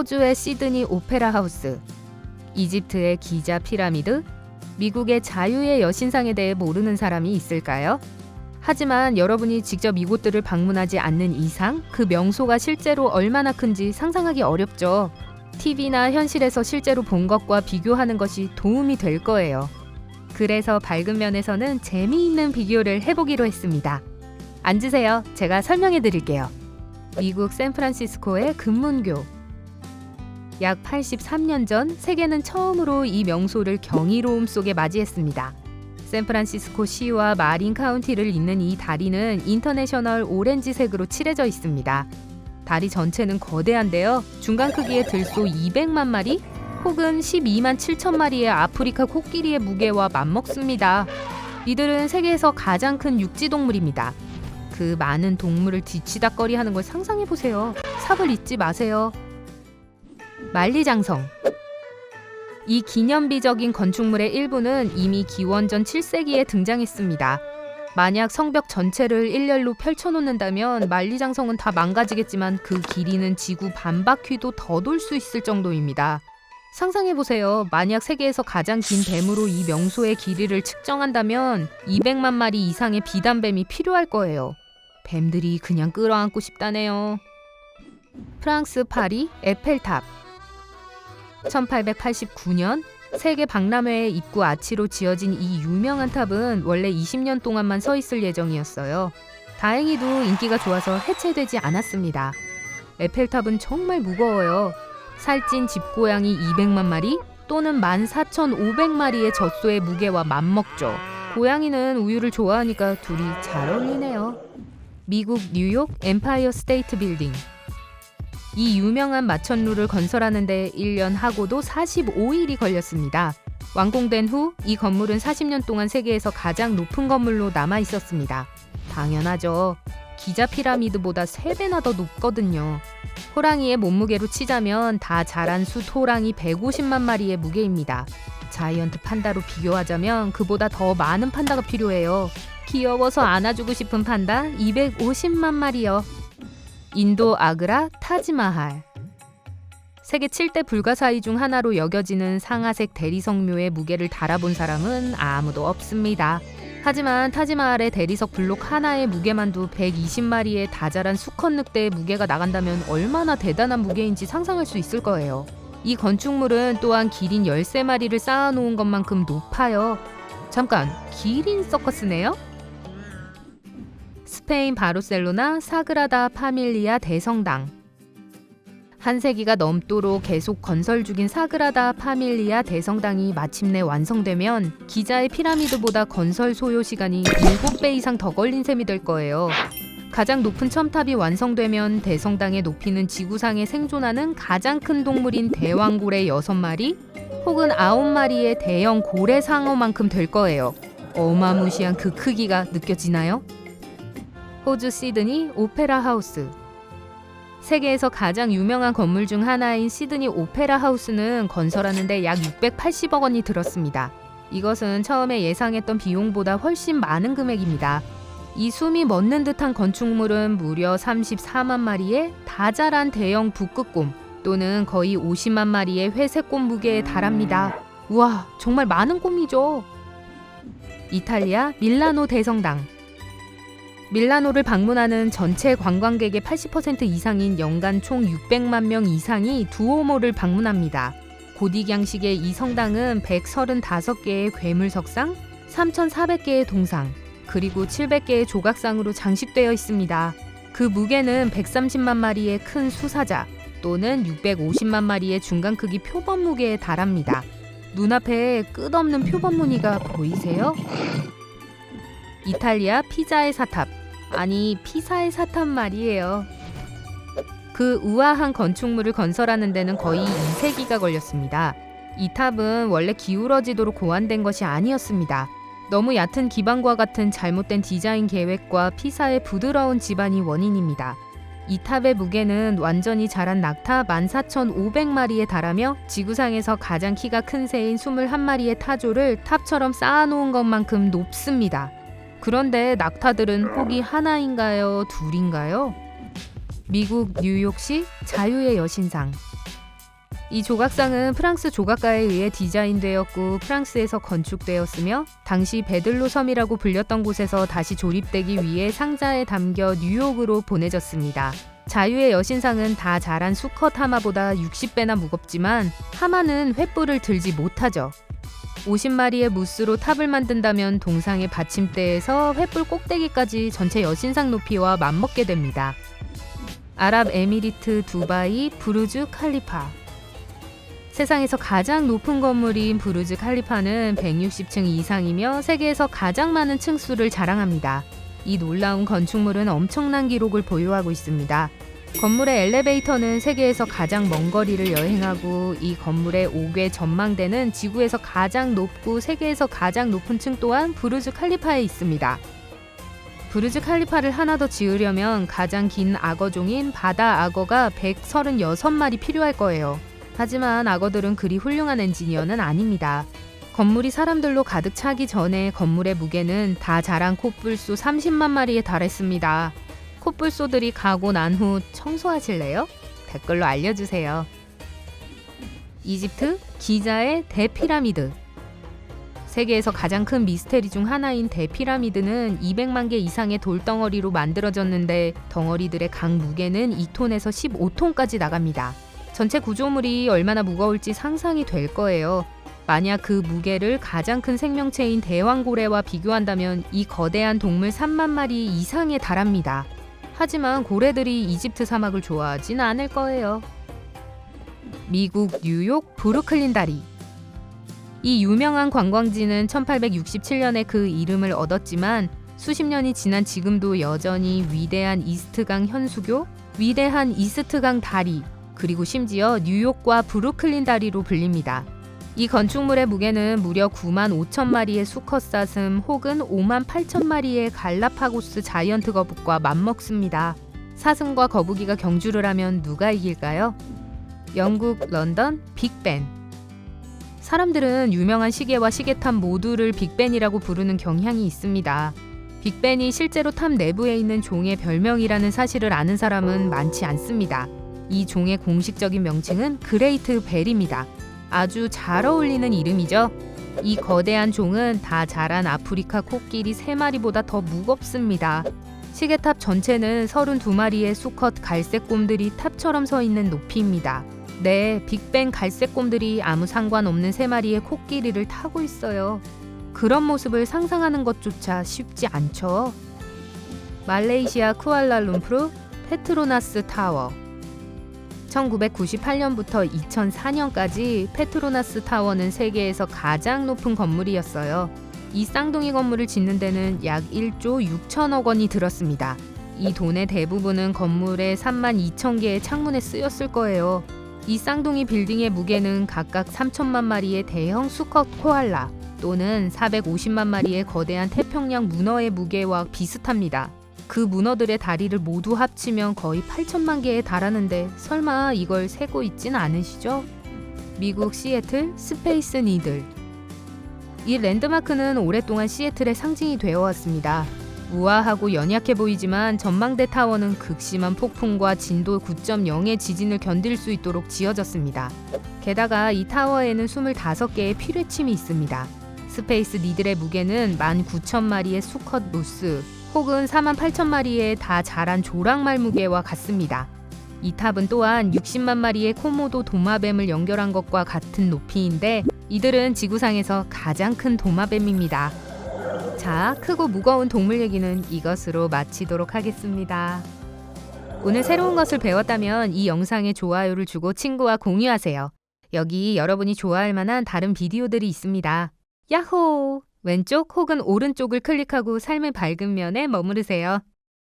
호주의 시드니 오페라 하우스, 이집트의 기자 피라미드, 미국의 자유의 여신상에 대해 모르는 사람이 있을까요? 하지만 여러분이 직접 이곳들을 방문하지 않는 이상 그 명소가 실제로 얼마나 큰지 상상하기 어렵죠. TV나 현실에서 실제로 본 것과 비교하는 것이 도움이 될 거예요. 그래서 밝은 면에서는 재미있는 비교를 해보기로 했습니다. 앉으세요. 제가 설명해 드릴게요. 미국 샌프란시스코의 금문교. 약 83년 전 세계는 처음으로 이 명소를 경이로움 속에 맞이했습니다. 샌프란시스코 시와 마린 카운티를 잇는 이 다리는 인터내셔널 오렌지색으로 칠해져 있습니다. 다리 전체는 거대한데요. 중간 크기의 들소 200만 마리 혹은 12만 7천 마리의 아프리카 코끼리의 무게와 맞먹습니다. 이들은 세계에서 가장 큰 육지 동물입니다. 그 많은 동물을 뒤치다거리 하는 걸 상상해 보세요. 삽을 잊지 마세요. 만리장성. 이 기념비적인 건축물의 일부는 이미 기원전 7세기에 등장했습니다. 만약 성벽 전체를 일렬로 펼쳐놓는다면 만리장성은 다 망가지겠지만 그 길이는 지구 반바퀴도 더 돌 수 있을 정도입니다. 상상해 보세요. 만약 세계에서 가장 긴 뱀으로 이 명소의 길이를 측정한다면 200만 마리 이상의 비단뱀이 필요할 거예요. 뱀들이 그냥 끌어안고 싶다네요. 프랑스 파리 에펠탑 1889년 세계 박람회의 입구 아치로 지어진 이 유명한 탑은 원래 20년 동안만 서 있을 예정이었어요. 다행히도 인기가 좋아서 해체되지 않았습니다. 에펠탑은 정말 무거워요. 살찐 집고양이 200만 마리 또는 14,500마리의 젖소의 무게와 맞먹죠. 고양이는 우유를 좋아하니까 둘이 잘 어울리네요. 미국 뉴욕 엠파이어 스테이트 빌딩 이 유명한 마천루를 건설하는 데 1년 하고도 45일이 걸렸습니다. 완공된 후 이 건물은 40년 동안 세계에서 가장 높은 건물로 남아 있었습니다. 당연하죠. 기자 피라미드보다 3배나 더 높거든요. 호랑이의 몸무게로 치자면 다 자란 숫 호랑이 150만 마리의 무게입니다. 자이언트 판다로 비교하자면 그보다 더 많은 판다가 필요해요. 귀여워서 안아주고 싶은 판다 250만 마리요. 인도 아그라 타지마할 세계 7대 불가사의 중 하나로 여겨지는 상아색 대리석묘의 무게를 달아본 사람은 아무도 없습니다. 하지만 타지마할의 대리석 블록 하나의 무게만도 120마리의 다자란 수컷 늑대의 무게가 나간다면 얼마나 대단한 무게인지 상상할 수 있을 거예요. 이 건축물은 또한 기린 13마리를 쌓아놓은 것만큼 높아요. 잠깐, 기린 서커스네요? 스페인 바르셀로나 사그라다 파밀리아 대성당 한 세기가 넘도록 계속 건설 중인 사그라다 파밀리아 대성당이 마침내 완성되면 기자의 피라미드보다 건설 소요 시간이 7배 이상 더 걸린 셈이 될 거예요. 가장 높은 첨탑이 완성되면 대성당의 높이는 지구상에 생존하는 가장 큰 동물인 대왕고래 6마리 혹은 9마리의 대형 고래 상어만큼 될 거예요. 어마무시한 그 크기가 느껴지나요? 호주 시드니 오페라 하우스 세계에서 가장 유명한 건물 중 하나인 시드니 오페라 하우스는 건설하는데 약 680억 원이 들었습니다. 이것은 처음에 예상했던 비용보다 훨씬 많은 금액입니다. 이 숨이 멎는 듯한 건축물은 무려 34만 마리의 다자란 대형 북극곰 또는 거의 50만 마리의 회색곰 무게에 달합니다. 우와, 정말 많은 곰이죠. 이탈리아 밀라노 대성당 밀라노를 방문하는 전체 관광객의 80% 이상인 연간 총 600만 명 이상이 두오모를 방문합니다. 고딕 양식의 이 성당은 135개의 괴물 석상, 3,400개의 동상, 그리고 700개의 조각상으로 장식되어 있습니다. 그 무게는 130만 마리의 큰 수사자 또는 650만 마리의 중간 크기 표범 무게에 달합니다. 눈앞에 끝없는 표범 무늬가 보이세요? 이탈리아 피자의 사탑 아니 피사의 사탑 말이에요. 그 우아한 건축물을 건설하는 데는 거의 2세기가 걸렸습니다. 이 탑은 원래 기울어지도록 고안된 것이 아니었습니다. 너무 얕은 기반과 같은 잘못된 디자인 계획과 피사의 부드러운 집안이 원인입니다. 이 탑의 무게는 완전히 자란 낙타 14,500마리에 달하며 지구상에서 가장 키가 큰 새인 21마리의 타조를 탑처럼 쌓아놓은 것만큼 높습니다. 그런데 낙타들은 폭이 하나인가요? 둘인가요? 미국 뉴욕시 자유의 여신상. 이 조각상은 프랑스 조각가에 의해 디자인되었고 프랑스에서 건축되었으며 당시 베들로 섬이라고 불렸던 곳에서 다시 조립되기 위해 상자에 담겨 뉴욕으로 보내졌습니다. 자유의 여신상은 다 자란 수컷 하마보다 60배나 무겁지만 하마는 횃불을 들지 못하죠. 50마리의 무스로 탑을 만든다면 동상의 받침대에서 횃불 꼭대기까지 전체 여신상 높이와 맞먹게 됩니다. 아랍에미리트 두바이 부르즈 칼리파 세상에서 가장 높은 건물인 부르즈 칼리파는 160층 이상이며 세계에서 가장 많은 층수를 자랑합니다. 이 놀라운 건축물은 엄청난 기록을 보유하고 있습니다. 건물의 엘리베이터는 세계에서 가장 먼 거리를 여행하고 이 건물의 5개 전망대는 지구에서 가장 높고 세계에서 가장 높은 층 또한 부르즈 칼리파에 있습니다. 부르즈 칼리파를 하나 더 지으려면 가장 긴 악어종인 바다 악어가 136마리 필요할 거예요. 하지만 악어들은 그리 훌륭한 엔지니어는 아닙니다. 건물이 사람들로 가득 차기 전에 건물의 무게는 다 자란 콧불소 30만 마리에 달했습니다. 콧불소들이 가고 난 후 청소하실래요? 댓글로 알려주세요. 이집트 기자의 대피라미드 세계에서 가장 큰 미스테리 중 하나인 대피라미드는 200만 개 이상의 돌덩어리로 만들어졌는데 덩어리들의 각 무게는 2톤에서 15톤까지 나갑니다. 전체 구조물이 얼마나 무거울지 상상이 될 거예요. 만약 그 무게를 가장 큰 생명체인 대왕고래와 비교한다면 이 거대한 동물 3만 마리 이상에 달합니다. 하지만 고래들이 이집트 사막을 좋아하진 않을 거예요. 미국 뉴욕 브루클린 다리 이 유명한 관광지는 1867년에 그 이름을 얻었지만 수십 년이 지난 지금도 여전히 위대한 이스트강 현수교, 위대한 이스트강 다리, 그리고 심지어 뉴욕과 브루클린 다리로 불립니다. 이 건축물의 무게는 무려 9만 5천 마리의 수컷 사슴 혹은 5만 8천 마리의 갈라파고스 자이언트 거북과 맞먹습니다. 사슴과 거북이가 경주를 하면 누가 이길까요? 영국 런던 빅벤. 사람들은 유명한 시계와 시계탑 모두를 빅벤이라고 부르는 경향이 있습니다. 빅벤이 실제로 탑 내부에 있는 종의 별명이라는 사실을 아는 사람은 많지 않습니다. 이 종의 공식적인 명칭은 그레이트 벨입니다. 아주 잘 어울리는 이름이죠. 이 거대한 종은 다 자란 아프리카 코끼리 3마리보다 더 무겁습니다. 시계탑 전체는 32마리의 수컷 갈색 곰들이 탑처럼 서 있는 높이입니다. 네, 빅벤 갈색 곰들이 아무 상관없는 3마리의 코끼리를 타고 있어요. 그런 모습을 상상하는 것조차 쉽지 않죠. 말레이시아 쿠알라룸푸르 페트로나스 타워 1998년부터 2004년까지 페트로나스 타워는 세계에서 가장 높은 건물이었어요. 이 쌍둥이 건물을 짓는 데는 약 1조 6천억 원이 들었습니다. 이 돈의 대부분은 건물의 3만 2천 개의 창문에 쓰였을 거예요. 이 쌍둥이 빌딩의 무게는 각각 3천만 마리의 대형 수컷 코알라 또는 450만 마리의 거대한 태평양 문어의 무게와 비슷합니다. 그 문어들의 다리를 모두 합치면 거의 8천만 개에 달하는데 설마 이걸 세고 있진 않으시죠? 미국 시애틀 스페이스 니들 이 랜드마크는 오랫동안 시애틀의 상징이 되어 왔습니다. 우아하고 연약해 보이지만 전망대 타워는 극심한 폭풍과 진도 9.0의 지진을 견딜 수 있도록 지어졌습니다. 게다가 이 타워에는 25개의 피뢰침이 있습니다. 스페이스 니들의 무게는 19,000마리의 수컷 무스, 혹은 4만 8천 마리의 다 자란 조랑말 무게와 같습니다. 이 탑은 또한 60만 마리의 코모도 도마뱀을 연결한 것과 같은 높이인데 이들은 지구상에서 가장 큰 도마뱀입니다. 자, 크고 무거운 동물 얘기는 이것으로 마치도록 하겠습니다. 오늘 새로운 것을 배웠다면 이 영상에 좋아요를 주고 친구와 공유하세요. 여기 여러분이 좋아할 만한 다른 비디오들이 있습니다. 야호! 왼쪽 혹은 오른쪽을 클릭하고 삶의 밝은 면에 머무르세요.